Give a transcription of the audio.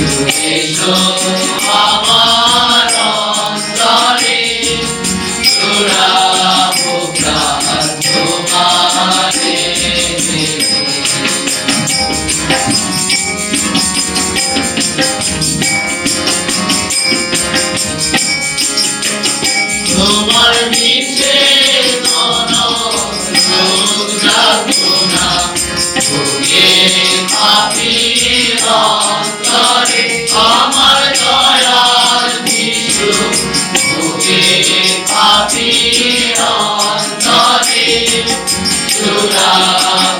You made no সুরা